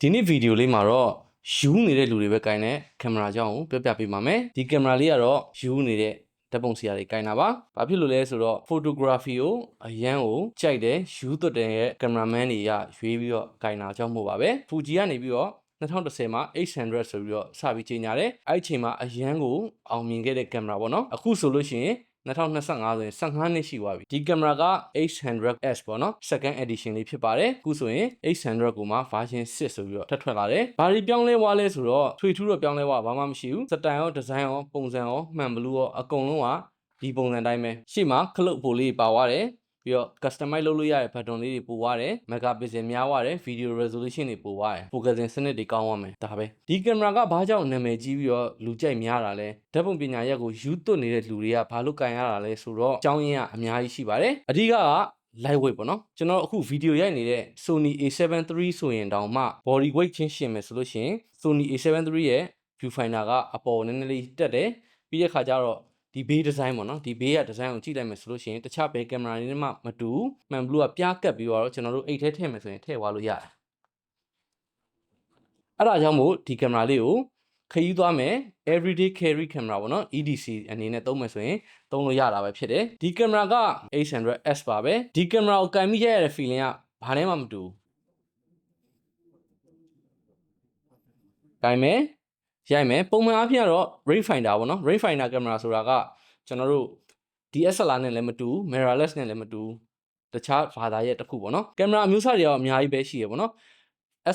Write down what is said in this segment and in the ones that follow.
ဒီနေ့ဗီဒီယိုလေးမှာတော့ယူနေတဲ့လူတွေပဲကင်တဲ့ကင်မရာကြောင့်ကိုပြောပြပေးပါမယ်ဒီကင်မရာလေးကတော့ယူနေတဲ့ဓာတ်ပုံဆရာတွေကင်တာပါဘာဖြစ်လို့လဲဆိုတော့ photography ကိုအရန်ကိုကြိုက်တယ်ယူသွတ်တဲ့ရဲ့ကင်မရာမန်တွေကရွေးပြီးတော့ကင်တာကြောင့်မို့ပါပဲ Fuji ကနေပြီးတော့2010မှာ800ဆိုပြီးတော့စပြီးချိန်ညာတယ်အဲ့ဒီချိန်မှာအရန်ကိုအောင်မြင်ခဲ့တဲ့ကင်မရာပေါ့နော်အခုဆိုလို့ရှိရင် 2025ဆိုရင်15နှစ်ရှိသွားပြီဒီကင်မရာက 800S ပေါ့နော် second edition လေးဖြစ်ပါတယ်အခုဆိုရင်800 ကိုမှ version 6ဆိုပြီးတော့ထပ်ထွက်လာတယ်ဘာတွေပြောင်းလဲသွားလဲဆိုတော့ထွေထူးတော့ပြောင်းလဲသွားဘာမှမရှိဘူးစတိုင်ရောဒီဇိုင်းရောပုံစံရောမှန်ဘလူးရောအကုန်လုံးကဒီပုံစံတိုင်းပဲရှေ့မှာခလုတ်ပိုလေးပါသွားတယ် ပြီးတော့ customize လုပ်လို့ရတဲ့ button လေးတွေပို့သွားတယ် mega pixel များသွားတယ် video resolution တွေပို့သွားတယ် focusing စနစ်တွေကောင်းသွားမယ်ဒါပဲဒီကင်မရာကဘာကြောင့်နာမည်ကြီးပြီးတော့လူကြိုက်များတာလဲဓာတ်ပုံပညာရက်ကိုယူသွတ်နေတဲ့လူတွေကဘာလို့ကန်ရတာလဲဆိုတော့အကြောင်းရင်းကအများကြီးရှိပါတယ်အဓိကက lightweight ပေါ့နော်ကျွန်တော်အခုဗီဒီယိုရိုက်နေတဲ့ Sony A7 III ဆိုရင်တောင်မှ body weight ချင်းရှင်မယ်ဆိုလို့ရှိရင် Sony A7 III ရဲ့ viewfinder ကအပေါ်နည်းနည်းလေးတက်တယ်ပြီးတဲ့ခါကျတော့ ဒီဘေးဒီဇိုင်းပေါ့နော်ဒီဘေးကဒီဇိုင်းကိုကြည့်လိုက်မယ်ဆိုလို့ရှိရင်တခြားဘယ်ကင်မရာတွေနဲ့မှမတူမှန်ဘလူးကပြားကပ်ပြီးတော့ကျွန်တော်တို့အိတ်ထဲထည့်မယ်ဆိုရင်ထည့်သွားလို့ရတယ်အဲ့ဒါကြောင့်မို့ဒီကင်မရာလေးကိုခရီးသွားမယ် everyday carry camera ပေါ့နော် EDC အနေနဲ့သုံးမယ်ဆိုရင်သုံးလို့ရတာပဲဖြစ်တယ်ဒီကင်မရာက 800S ပါပဲဒီကင်မရာကိုကင်မိရတဲ့ feeling ကဘာနဲ့မှမတူဘူးကင်မယ် ရိုက်မယ်ပုံမှန်အားဖြင့်ကတော့ range finder ပေါ့နော် range finder camera ဆိုတာကကျွန်တော်တို့ DSLR နဲ့လည်းမတူဘူး mirrorless နဲ့လည်းမတူဘူးတခြားဘာသာရဲ့တစ်ခုပေါ့နော်ကင်မရာအမျိုးအစားတွေကတော့အများကြီးပဲရှိရပေါ့နော်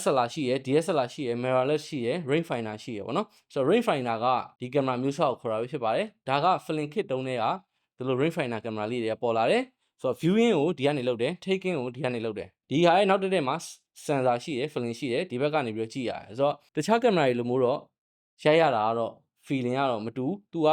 SLR ရှိရယ် DSLR ရှိရယ် mirrorless ရှိရယ် range finder ရှိရယ်ပေါ့နော်ဆိုတော့ range finder ကဒီကင်မရာမျိုးစားကိုခေါ်တာပဲဖြစ်ပါတယ်ဒါက film kit တုံးတွေကဒီလို range finder ကင်မရာလေးတွေကပေါ်လာတယ်ဆိုတော့ viewing ကိုဒီကနေလုပ်တယ် taking ကိုဒီကနေလုပ်တယ်ဒီဟာရဲ့နောက်တစ်တဲ့မှာ sensor ရှိရယ် film ရှိရယ်ဒီဘက်ကနေပြီးတော့ကြည့်ရတယ်ဆိုတော့တခြားကင်မရာတွေလိုမျိုးတော့ ရိုက်ရတာကတော့ feeling ကတော့မတူဘူးသူက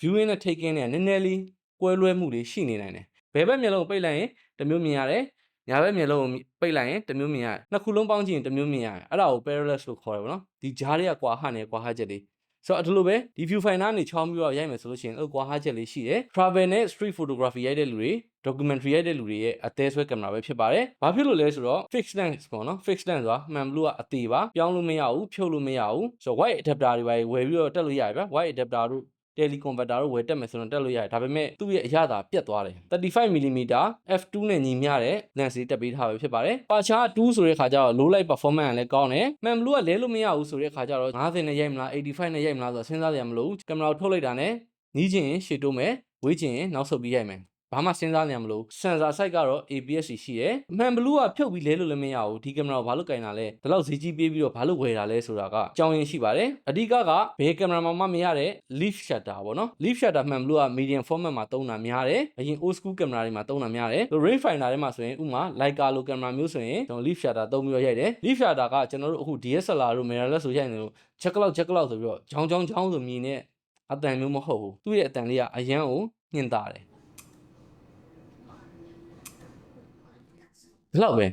viewing နဲ့ taking နဲ့နည်းနည်းလေးကွဲလွဲမှုတွေရှိနေနိုင်တယ်ဘယ်ဘက်မျက်လုံးကိုပိတ်လိုက်ရင်တစ်မျိုးမြင်ရတယ်ညာဘက်မျက်လုံးကိုပိတ်လိုက်ရင်တစ်မျိုးမြင်ရတယ်နှစ်ခုလုံးပေါင်းကြည့်ရင်တစ်မျိုးမြင်ရတယ်အဲ့ဒါကို parallel လို့ခေါ်တယ်ဗောနော်ဒီကြားတွေကကွာဟနေကွာဟချက်လေး ဆိုတော့အတူလိုပဲဒီ view finder ကနေချောင်းပြီးတော့ရိုက်မယ်ဆိုလို့ရှိရင်အဲ့ကွာဟချက်လေးရှိတယ် travel နဲ့ street photography ရိုက်တဲ့လူတွေ documentary ရိုက်တဲ့လူတွေရဲ့အသေးဆွဲကင်မရာပဲဖြစ်ပါတယ်။ဘာဖြစ်လို့လဲဆိုတော့ fixed lens ပေါ့နော် fixed lens ဆိုတာမှန်ဘလူးကအသေးပါပြောင်းလို့မရဘူးဖြုတ်လို့မရဘူးဆိုတော့ white adapter တွေပဲဝယ်ပြီးတော့တက်လို့ရတယ်ဗျ white adapter တို့ teleconverter တို့ဝယ်တက်မယ်ဆိုတော့တက်လို့ရတယ်ဒါပေမဲ့သူ့ရဲ့အရသာပြတ်သွားတယ် 35mm f2 နဲ့ညီမျှတဲ့ lens လေးတက်ပေးထားပဲဖြစ်ပါတယ်ပါချာ2ဆိုတဲ့ခါကျတော့ low light performance ကလည်းကောင်းတယ်မှန်ဘလူးကလဲလို့မရဘူးဆိုတဲ့ခါကျတော့90နဲ့ရိုက်မလား85နဲ့ရိုက်မလားဆိုတော့စဉ်းစားရမလို့ကင်မရာကိုထုတ်လိုက်တာနဲ့နီးချင်ရင်ရှေ့တိုးမယ်ဝေးချင်ရင်နောက်ဆုတ်ပြီးရိုက်မယ် ဘာမှစဉ်းစားနေရမလို့ sensor site ကတော့ APS ရှိရယ်အမှန်ဘလူးကဖြုတ်ပြီးလဲလို့လည်းမရဘူးဒီကင်မရာကိုဘာလို့ကင်တာလဲဒီလောက်ဈေးကြီးပေးပြီးတော့ဘာလို့ဝယ်တာလဲဆိုတာကအကြောင်းရင်းရှိပါတယ်အဓိကကဘယ်ကင်မရာမှာမှမရတဲ့ leaf shutter ပေါ့နော် leaf shutter မှန်ဘလူးက medium format မှာသုံးတာများတယ်အရင် old school ကင်မရာတွေမှာသုံးတာများတယ် range finder တွေမှာဆိုရင်ဥမာ Leica လိုကင်မရာမျိုးဆိုရင်ကျွန်တော် leaf shutter သုံးပြီးတော့ရိုက်တယ် leaf shutter ကကျွန်တော်တို့အခု DSLR တို့ mirrorless ဆိုရိုက်နေလို့ check out check out ဆိုပြီးတော့ချောင်းချောင်းချောင်းဆိုမြင်တဲ့အတန်မျိုးမဟုတ်ဘူးသူ့ရဲ့အတန်လေးကအရန်ကိုညှင်တာတယ် ဒီလောက်ပဲ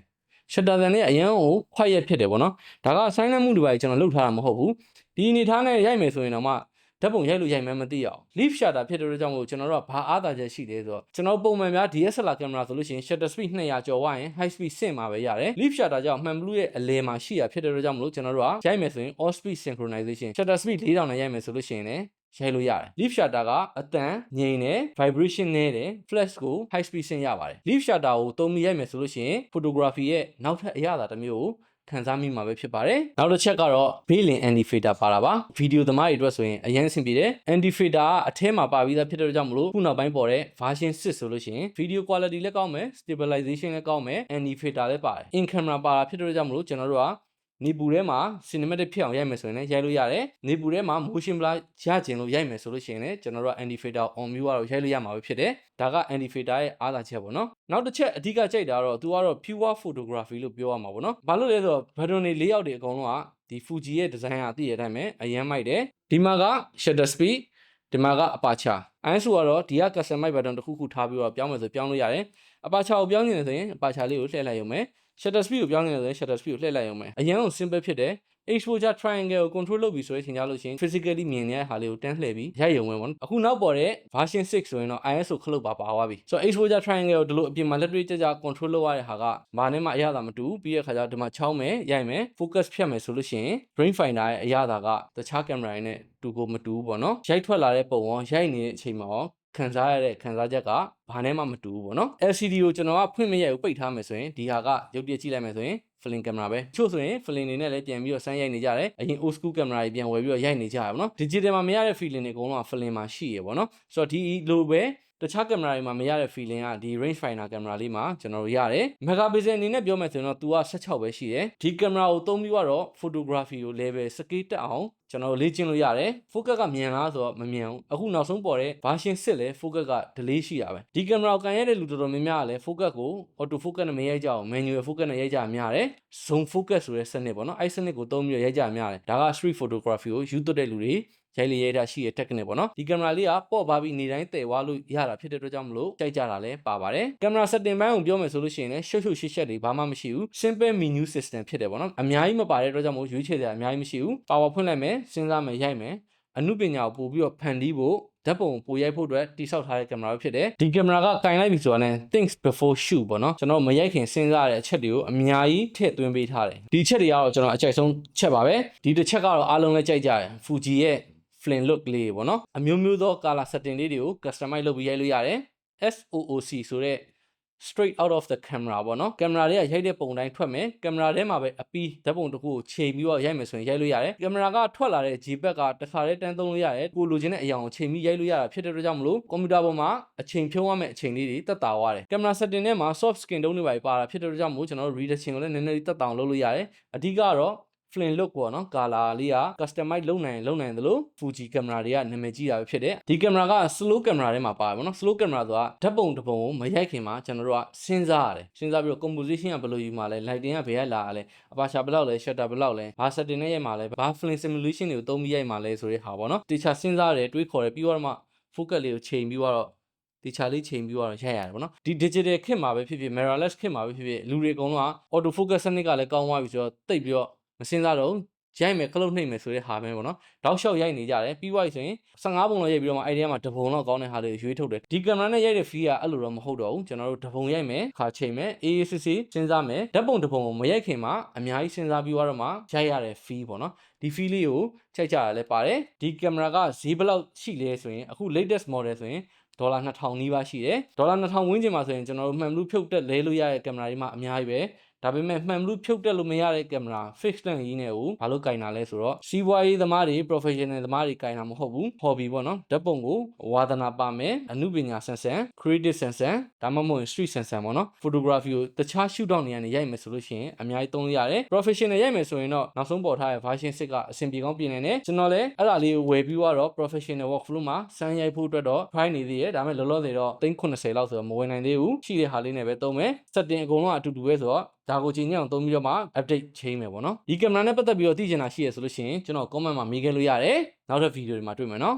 ရှက်တာတန်လေးကအရန်ကိုခွက်ရက်ဖြစ်တယ်ဗောနော်ဒါကဆိုင်းလန့်မှုတွေပါကျွန်တော်လုပ်ထားတာမဟုတ်ဘူးဒီအနေထားနဲ့ရိုက်မယ်ဆိုရင်တော့မှဓာတ်ပုံရိုက်လို့ရိုက်မှန်းမသိရအောင် leaf shutter ဖြစ်တဲ့အတွက်ကြောင့်မို့ကျွန်တော်တို့ကဘာအားသာချက်ရှိလဲဆိုတော့ကျွန်တော်ပုံမှန်များ DSLR ကင်မရာဆိုလို့ရှိရင် shutter speed 200ကျော်သွားရင် high speed ဆင့်မှာပဲရတယ် leaf shutter ကြောင့်မှန်ဘလူးရဲ့အလဲမှာရှိရဖြစ်တဲ့အတွက်ကြောင့်မလို့ကျွန်တော်တို့ကရိုက်မယ်ဆိုရင် all speed synchronization shutter speed 4000နဲ့ရိုက်မယ်ဆိုလို့ရှိရင်လည်း ရိုက်လို့ရတယ် leaf shutter ကအတန်ငြိမ်တယ် vibration နည်းတယ် flash ကို high speed ဆင့်ရပါတယ် leaf shutter ကိုသုံးပြီးရိုက်မယ်ဆိုလို့ရှိရင် photography ရဲ့နောက်ထပ်အရသာတစ်မျိုးကိုခံစားမိမှာပဲဖြစ်ပါတယ်။နောက်တစ်ချက်ကတော့ Beilin anti filter ပါတာပါ။ဗီဒီယိုသမားတွေအတွက်ဆိုရင်အရင်အဆင်ပြေတယ်။ anti filter ကအထဲမှာပါပြီးသားဖြစ်တဲ့ကြောင့်မလို့ခုနောက်ပိုင်းပေါ်တဲ့ version 6ဆိုလို့ရှိရင် video quality လည်းကောင်းမယ် stabilization လည်းကောင်းမယ် anti filter လည်းပါတယ်။ in camera ပါတာဖြစ်တဲ့ကြောင့်မလို့ကျွန်တော်တို့က နေပူထဲမှာ cinematic ဖြစ်အောင်ရိုက်မယ်ဆိုရင်လည်းရိုက်လို့ရတယ်။နေပူထဲမှာ motion blur ရကျင်လို့ရိုက်မယ်ဆိုလို့ရှိရင်လည်းကျွန်တော်တို့က anti filter on view ကတော့ရိုက်လို့ရမှာပဲဖြစ်တယ်။ဒါက anti filter ရဲ့အားသာချက်ပေါ့နော်။နောက်တစ်ချက်အဓိကကြိုက်တာတော့သူကတော့ pure photography လို့ပြောရမှာပေါ့နော်။ဘာလို့လဲဆိုတော့ button တွေ၄ယောက်တွေအကုန်လုံးကဒီ Fuji ရဲ့ design ကအသိရတဲ့အတိုင်းပဲအရင်မိုက်တယ်။ဒီမှာက shutter speed ဒီမှာက aperture ISO ကတော့ဒီက customize button တစ်ခုခုထားပြီးတော့ပြောင်းမယ်ဆိုပြောင်းလို့ရတယ်။ aperture ကိုပြောင်းနေတယ်ဆိုရင် aperture လေးကိုလှည့်လိုက်ရုံပဲ။ shutter speed ကိုပြောင်းနေတယ်ဆိုရင် shutter speed ကိုလှည့်လိုက်ရုံပဲအရင်က simple ဖြစ်တယ် exposure triangle ကို control လုပ်ပြီဆိုရင်ချိန်ကြလို့ရှိရင် physically မြင်နေတဲ့ဟာလေးကိုတန်းလှည့်ပြီးရိုက်ရုံပဲပေါ့နော်အခုနောက်ပေါ်တဲ့ version 6ဆိုရင်တော့ ISO ခလုတ်ပါပါသွားပြီဆိုတော့ exposure triangle ကိုဒီလိုအပြင်မှာလက်တွေ့ကြကြ control လုပ်ရတဲ့ဟာကဘာနဲ့မှအရသာမတူဘူးပြီးတဲ့ခါကျတော့ဒီမှာချောင်းမယ်ရိုက်မယ် focus ဖြတ်မယ်ဆိုလို့ရှိရင် brain finder ရဲ့အရသာကတခြား camera တွေနဲ့တူကိုမတူဘူးပေါ့နော်ရိုက်ထွက်လာတဲ့ပုံရောရိုက်နေတဲ့အချိန်မှာရော ခံစားရတဲ့ခံစားချက်ကဘာနဲ့မှမတူဘူးပေါ့နော် LCD ကိုကျွန်တော်ကဖွင့်မရိုက်ဘူးပိတ်ထားမယ်ဆိုရင်ဒီဟာကရုပ်ပြကြည့်လိုက်မယ်ဆိုရင် film camera ပဲချို့ဆိုရင် film နေနဲ့လည်းပြန်ပြီးတော့စမ်းရိုက်နေကြတယ်အရင် old school camera တွေပြန်ဝယ်ပြီးတော့ရိုက်နေကြရပါတော့ digital မှာမရတဲ့ feeling တွေအကုန်လုံးက film မှာရှိရပေါ့နော်ဆိုတော့ဒီလိုပဲ တခြားကင်မရာတွေမှာမရတဲ့ feeling ကဒီ range finder ကင်မရာလေးမှာကျွန်တော်တို့ရတယ် megapixel အနေနဲ့ပြောမယ်ဆိုရင်တော့ तू က16ပဲရှိတယ်ဒီကင်မရာကိုသုံးပြီးတော့ photography ကို level scale တက်အောင်ကျွန်တော်တို့လေ့ကျင့်လို့ရတယ် focus ကမြန်လားဆိုတော့မမြန်ဘူးအခုနောက်ဆုံးပေါ်တဲ့ version 6လဲ focus က delay ရှိတာပဲဒီကင်မရာကိုကန်ရတဲ့လူတော်တော်များများကလည်း focus ကို auto focus နဲ့မရိုက်ကြအောင် manual focus နဲ့ရိုက်ကြများတယ် zoom focus ဆိုတဲ့စနစ်ပေါ့နော်အဲ့စနစ်ကိုသုံးပြီးတော့ရိုက်ကြများတယ်ဒါက street photography ကိုယူသွတ်တဲ့လူတွေ ရိုက်လေရိုက်တာရှိတဲ့ technique ပေါ့နော်ဒီကင်မရာလေးကပေါ့ပါပြီးနေတိုင်းတည်သွားလို့ရတာဖြစ်တဲ့အတွက်ကြောင့်မလို့ကြိုက်ကြတာလည်းပါပါတယ်ကင်မရာ setting ဘိုင်းကိုပြောမယ်ဆိုလို့ရှိရင်လည်းရှုပ်ရှုပ်ရှက်ရှက်တွေဘာမှမရှိဘူး simple menu system ဖြစ်တယ်ပေါ့နော်အများကြီးမပါတဲ့အတွက်ကြောင့်မို့ရွေးချယ်စရာအများကြီးမရှိဘူး power ဖွင့်လိုက်မယ်စဉ်းစားမယ်ရိုက်မယ်အမှုပညာကိုပို့ပြီးတော့ဖန်တီးဖို့ဓာတ်ပုံကိုပိုရိုက်ဖို့အတွက်တိစောက်ထားတဲ့ကင်မရာပဲဖြစ်တယ်ဒီကင်မရာကကင်လိုက်ပြီဆိုတာနဲ့ thinks before shoot ပေါ့နော်ကျွန်တော်မရိုက်ခင်စဉ်းစားရတဲ့အချက်တွေကိုအများကြီးထည့်သွင်းပေးထားတယ်ဒီချက်တွေကတော့ကျွန်တော်အကြိုက်ဆုံးချက်ပါပဲဒီတစ်ချက်ကတော့အားလုံးလည်းကြိုက်ကြတယ် Fuji ရဲ့ flame look လေးပေါ့နော်အမျိုးမျိုးသော color setting လေးတွေကို customize လုပ်ပြီးရိုက်လို့ရတယ် SOOC ဆိုတဲ့ straight out of the camera ပေါ့နော်ကင်မရာလေးကရိုက်တဲ့ပုံတိုင်းထွက်မယ်ကင်မရာထဲမှာပဲအပီးဓာတ်ပုံတစ်ခုကိုချိန်ပြီးတော့ရိုက်မယ်ဆိုရင်ရိုက်လို့ရတယ်ကင်မရာကထွက်လာတဲ့ JPEG ကတစ်ခါတည်းတန်းသုံးလို့ရတယ်ကိုလိုချင်တဲ့အရာကိုချိန်ပြီးရိုက်လို့ရတာဖြစ်တဲ့အတွက်ကြောင့်မလို့ကွန်ပျူတာပေါ်မှာအချိန်ဖြုံးရမယ့်အချိန်လေးတွေတက်တာသွားတယ်ကင်မရာ setting ထဲမှာ soft skin တုံးတွေပါပါတာဖြစ်တဲ့အတွက်ကြောင့်မလို့ကျွန်တော်တို့ reduction ကိုလည်းနည်းနည်းလေးတက်တာအောင်လုပ်လို့ရတယ်အဓိကကတော့ flame look ပေါ့နော်ကာလာလေးက customize လုပ်နိုင်လုပ်နိုင်သလို Fuji camera တွေကနာမည်ကြီးတာပဲဖြစ်တယ်ဒီ camera က slow camera ထဲမှာပါတယ်ပေါ့နော် slow camera ဆိုတာဓာတ်ပုံတစ်ပုံကိုမရိုက်ခင်မှာကျွန်တော်တို့ကစဉ်းစားရတယ်စဉ်းစားပြီးတော့ composition ကဘယ်လိုယူမှာလဲ lighting ကဘယ်ကလာရလဲအပါရှာဘယ်လောက်လဲ shutter ဘယ်လောက်လဲဘာ setting နဲ့ရိုက်မှာလဲဘာ flame simulation တွေကိုသုံးပြီးရိုက်မှာလဲဆိုတဲ့ဟာပေါ့နော်တခြားစဉ်းစားရတယ်တွေးခေါ်တယ်ပြီးတော့မှ focus လေးကိုချိန်ပြီးတော့ဒီချာလေးချိန်ပြီးတော့ရိုက်ရတယ်ပေါ့နော်ဒီ digital ခေတ်မှာပဲဖြစ်ဖြစ် mirrorless ခေတ်မှာပဲဖြစ်ဖြစ်လူတွေအကုန်လုံးက auto focus စနစ်ကလည်းကောင်းသွားပြီဆိုတော့တိတ်ပြီးတော့ မစင်စားတော့ရိုက်မယ်ခလုတ်နှိမ့်မယ်ဆိုတဲ့ဟာပဲပေါ့နော်တောက်လျှောက်ရိုက်နေကြတယ်ပြီးွားပြီဆိုရင်15ပုံလောက်ရိုက်ပြီးတော့မှအဲ့ဒီထဲမှာတပုံလောက်ကောင်းတဲ့ဟာလေးကိုရွေးထုတ်တယ်ဒီကင်မရာနဲ့ရိုက်တဲ့ feel ကအဲ့လိုတော့မဟုတ်တော့ဘူးကျွန်တော်တို့တပုံရိုက်မယ်ခါချိန်မယ်အေးအေးဆေးဆေးစဉ်းစားမယ်ဓာတ်ပုံတပုံကိုမရိုက်ခင်မှာအများကြီးစဉ်းစားပြီးတော့မှရိုက်ရတဲ့ feel ပေါ့နော်ဒီ feel လေးကိုချိန်ကြရလဲပါတယ်ဒီကင်မရာကဈေးဘယ်လောက်ရှိလဲဆိုရင်အခု latest model ဆိုရင်ဒေါ်လာ2000နီးပါးရှိတယ်ဒေါ်လာ2000ဝန်းကျင်မှာဆိုရင်ကျွန်တော်တို့မှန်ဘလူးဖြုတ်တက်လဲလို့ရတဲ့ကင်မရာတွေမှာအများကြီးပဲ ဒါပေမဲ့မှန်ဘလူးဖြုတ်တက်လို့မရတဲ့ကင်မရာ fix lens ကြီးနဲ့ကိုဘာလို့ကင်တာလဲဆိုတော့စီးပွားရေးသမားတွေ professional သမားတွေကင်တာမဟုတ်ဘူး hobby ပေါ့နော်ဓာတ်ပုံကိုဝါသနာပါမယ်အမှုပညာဆန်ဆန် creative ဆန်ဆန်ဒါမှမဟုတ် street ဆန်ဆန်ပေါ့နော် photography ကိုတခြား shoot down နေရာနေရိုက်မယ်ဆိုလို့ရှိရင်အများကြီးသုံးလို့ရတယ် professional ရိုက်မယ်ဆိုရင်တော့နောက်ဆုံးပေါ်ထားတဲ့ version 6ကအဆင်ပြေကောင်းပြင်နေတယ်ကျွန်တော်လည်းအဲ့ဒါလေးကိုဝယ်ပြီးတော့ professional workflow မှာစမ်းရိုက်ဖို့အတွက်တော့ try နေသေးတယ်ဒါပေမဲ့လောလောဆယ်တော့390လောက်ဆိုတော့မဝင်နိုင်သေးဘူးရှိတဲ့ဟာလေးနဲ့ပဲသုံးမယ် setting အကုန်လုံးကအတူတူပဲဆိုတော့ဒါကိုချိန်ညအောင်သုံးပြီးတော့မှ update ချိန်မယ်ပေါ့နော်ဒီကင်မရာနဲ့ပတ်သက်ပြီးတော့သိချင်တာရှိရဆိုလို့ရှိရင်ကျွန်တော် comment မှာမေးခဲ့လို့ရတယ်နောက်တဲ့ဗီဒီယိုတွေမှာတွေ့မယ်နော်